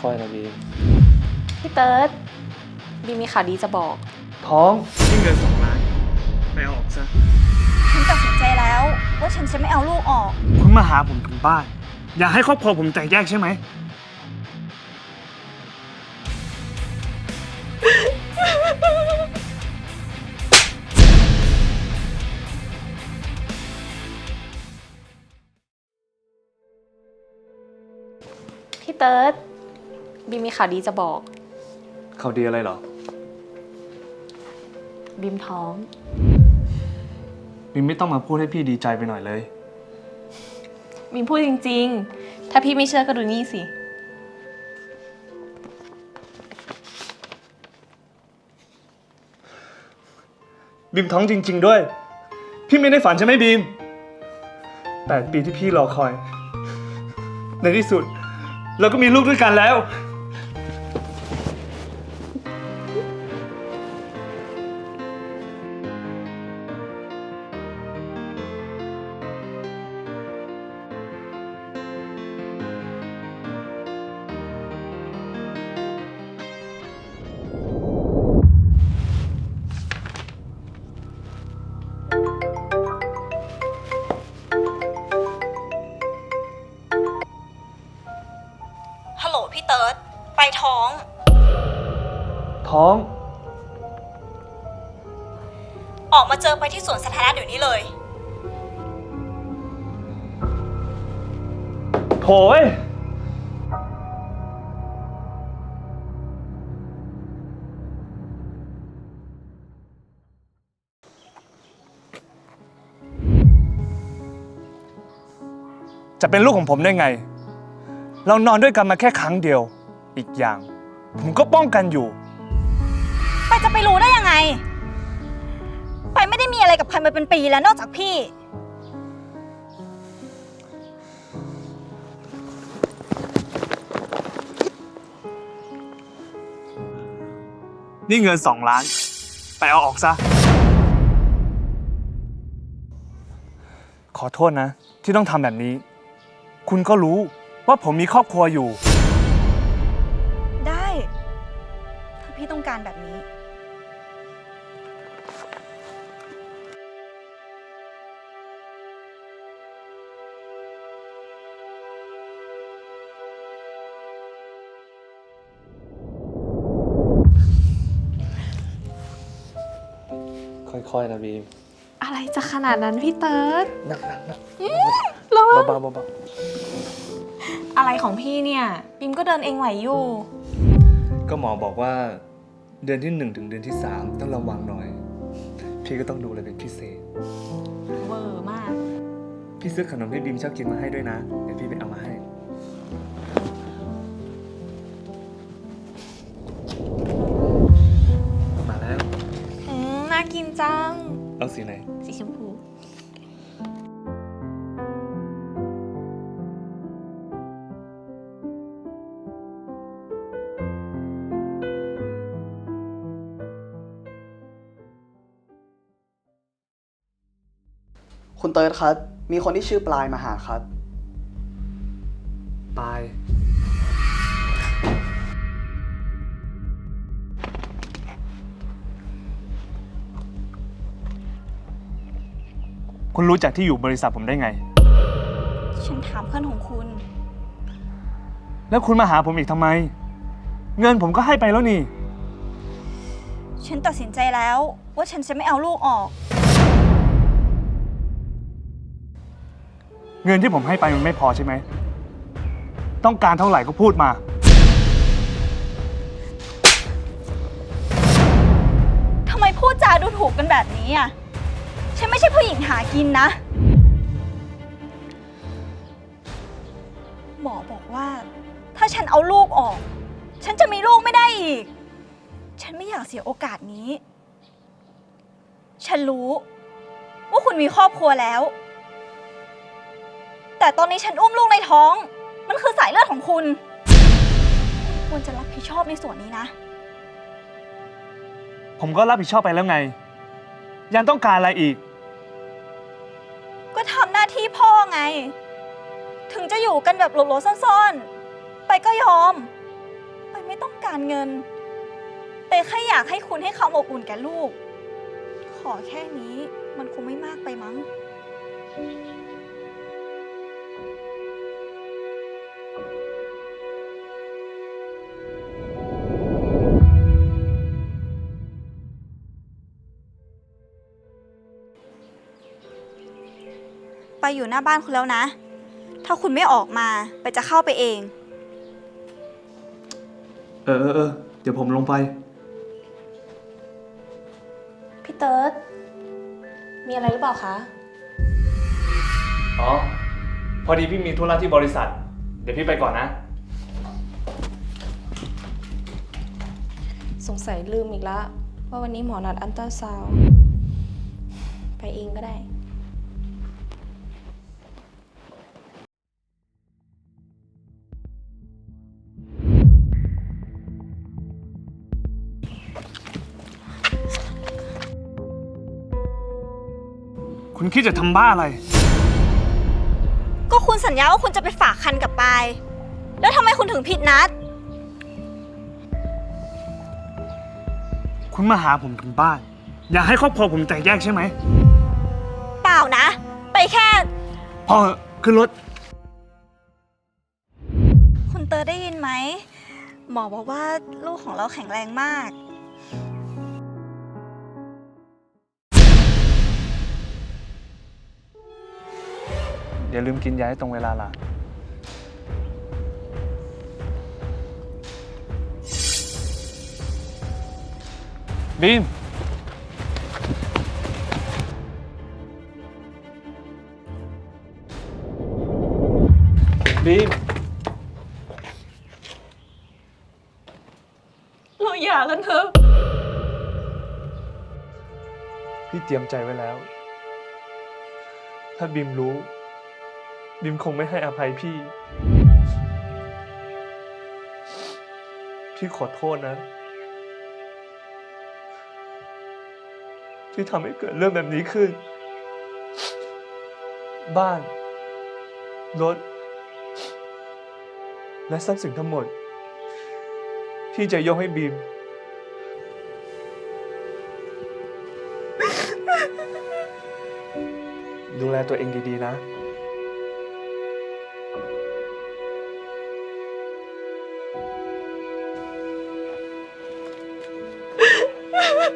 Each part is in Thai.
ค่อยๆนะบีมพี่เติร์ดบีมมีข่าวดีจะบอก ท้องนี่เงินสองล้านไปเอาออกซะ ฉันตัดสินใจแล้วว่าฉันจะไม่เอาลูกออก คุณมาหาผมถึงบ้าน อยากให้ครอบครัวผมแตกแยกใช่ไหม พี่เติร์ด บีมมีข่าวดีจะบอกเขาดีอะไรเหรอ บีมท้อง บิมไม่ต้องมาพูดให้พี่ดีใจไปหน่อยเลย บีมพูดจริง ๆ ถ้าพี่ไม่เชื่อก็ดูนี่สิบีมท้องจริง ๆ ด้วย พี่ไม่ได้ฝันใช่ไหมบีมแปดปีที่พี่รอคอย ในที่สุด เราก็มีลูกด้วยกันแล้ว ออกมาเจอไปที่สวนสาธารณะเดี๋ยวนี้เลย โถยจะเป็นลูกของผมได้ไง เรานอนด้วยกันมาแค่ครั้งเดียว อีกอย่าง ผมก็ป้องกันอยู่ ไปจะไปรู้ได้ยังไง ไปไม่ได้มีอะไรกับใครมาเป็นปีแล้วนอกจากพี่ นี่เงินสองล้าน ไปเอาออกซะ ขอโทษนะ ที่ต้องทำแบบนี้ คุณก็รู้ว่าผมมีครอบครัวอยู่ ได้ ถ้าพี่ต้องการแบบนี้ ค่อยๆนะบีมอะไรจะขนาดนั้นพี่เติร์ดนักนักนักระวังเบาๆเบาอะไรของพี่เนี่ยบีมก็เดินเองไหวอยู่ ๆก็หมอบอกว่าเดือนที่หนึ่งถึงเดือนที่สามต้องระวังหน่อย พี่ก็ต้องดูอะไรเป็นพิเศษ เวอร์มาก พี่ซื้อขนมที่บีมชอบกินมาให้ด้วยนะ เดี๋ยวพี่ไปเอามาให้ สีไหน สีชมพู คุณเติร์ดครับ มีคนที่ชื่อปลายมาหาครับ คุณรู้จักที่อยู่บริษัทผมได้ไง ฉันถามเพื่อนของคุณ แล้วคุณมาหาผมอีกทำไม เงินผมก็ให้ไปแล้วนี่ ฉันตัดสินใจแล้วว่าฉันจะไม่เอาลูกออก เงินที่ผมให้ไปมันไม่พอใช่ไหม ต้องการเท่าไหร่ก็พูดมา ทำไมพูดจาดูถูกกันแบบนี้อะ ฉันไม่ใช่ผู้หญิงหากินนะ หมอบอกว่า ถ้าฉันเอาลูกออก ฉันจะมีลูกไม่ได้อีก ฉันไม่อยากเสียโอกาสนี้ ฉันรู้ ว่าคุณมีครอบครัวแล้ว แต่ตอนนี้ฉันอุ้มลูกในท้อง มันคือสายเลือดของคุณ คุณควรจะรับผิดชอบในส่วนนี้นะ ผมก็รับผิดชอบไปแล้วไง ยังต้องการอะไรอีก ก็ทำหน้าที่พ่อไง ถึงจะอยู่กันแบบหลบๆซ่อนๆ ไปก็ยอม ไปไม่ต้องการเงิน แต่แค่อยากให้คุณให้ความอบอุ่นแก่ลูก ขอแค่นี้มันคงไม่มากไปมั้ง ไปอยู่หน้าบ้านคุณแล้วนะ ถ้าคุณไม่ออกมา ไปจะเข้าไปเอง เออเออเออเดี๋ยวผมลงไป พี่เติร์ดมีอะไรหรือเปล่าคะ อ๋อ พอดีพี่มีธุระที่บริษัท เดี๋ยวพี่ไปก่อนนะ สงสัยลืมอีกแล้วว่าวันนี้หมอนัดอันตราซาวด์ไปเองก็ได้ คุณคิดจะทำบ้าอะไร ก็คุณสัญญาว่าคุณจะไปฝากคันกับปาย แล้วทำไมคุณถึงผิดนัด คุณมาหาผมถึงบ้าน อยากให้ครอบครัวผมแตกแยกใช่ไหมเปล่านะ ไปแค่ พอเหอะขึ้นรถ คุณเตอร์ได้ยินไหม หมอบอกว่าลูกของเราแข็งแรงมาก อย่าลืมกินยาให้ตรงเวลาล่ะ บีม บีม เราหย่ากันเถอะ พี่เตรียมใจไว้แล้ว ถ้าบีมรู้ บีมคงไม่ให้อภัยพี่ พี่ขอโทษนะ ที่ทำให้เกิดเรื่องแบบนี้ขึ้น บ้าน รถ และทรัพย์สินทั้งหมดพี่จะยกให้บีมดูแลตัวเองดี ๆ นะ มา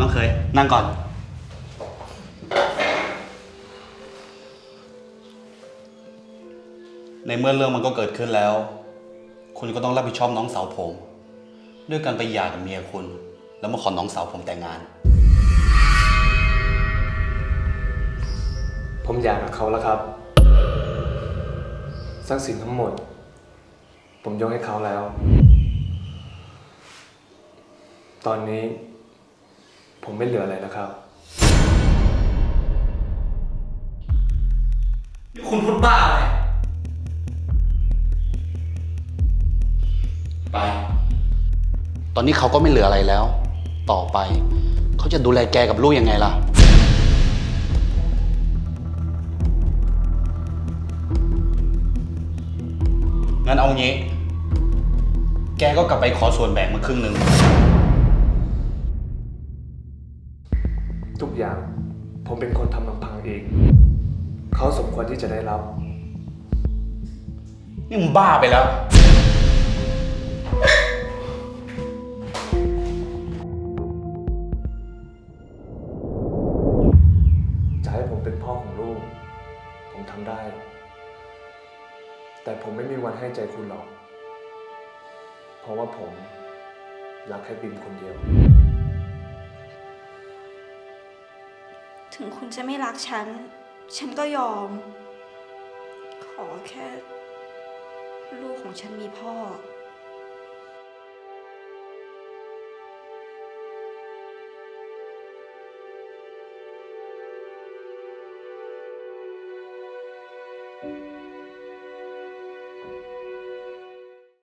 น้องเคย นั่งก่อน ในเมื่อเรื่องมันก็เกิดขึ้นแล้ว คุณก็ต้องรับผิดชอบน้องสาวผม ด้วยการไปหย่ากับเมียคุณ แล้วมาขอน้องสาวผมแต่งงาน ผมอยากกับเขาแล้วครับทรัพย์สินทั้งหมด ผมยกให้เขาแล้ว ตอนนี้ ผมไม่เหลืออะไรแล้วครับ นี่คุณพูดบ้าอะไร ไป ตอนนี้เขาก็ไม่เหลืออะไรแล้ว ต่อไป เขาจะดูแลแกกับลูกยังไงล่ะ งั้นเอางี้ แกก็กลับไปขอส่วนแบ่งมาครึ่งหนึ่ง ทุกอย่างผมเป็นคนทำลำพังเอง เขาสมควรที่จะได้รับ นี่มึงบ้าไปแล้ว จะให้ผมเป็นพ่อของลูก ผมทำได้ แต่ผมไม่มีวันให้ใจคุณหรอก เพราะว่าผมรักแค่บิมคนเดียว ถึงคุณจะไม่รักฉัน ฉันก็ยอม ขอแค่ ลูกของฉันมีพ่อ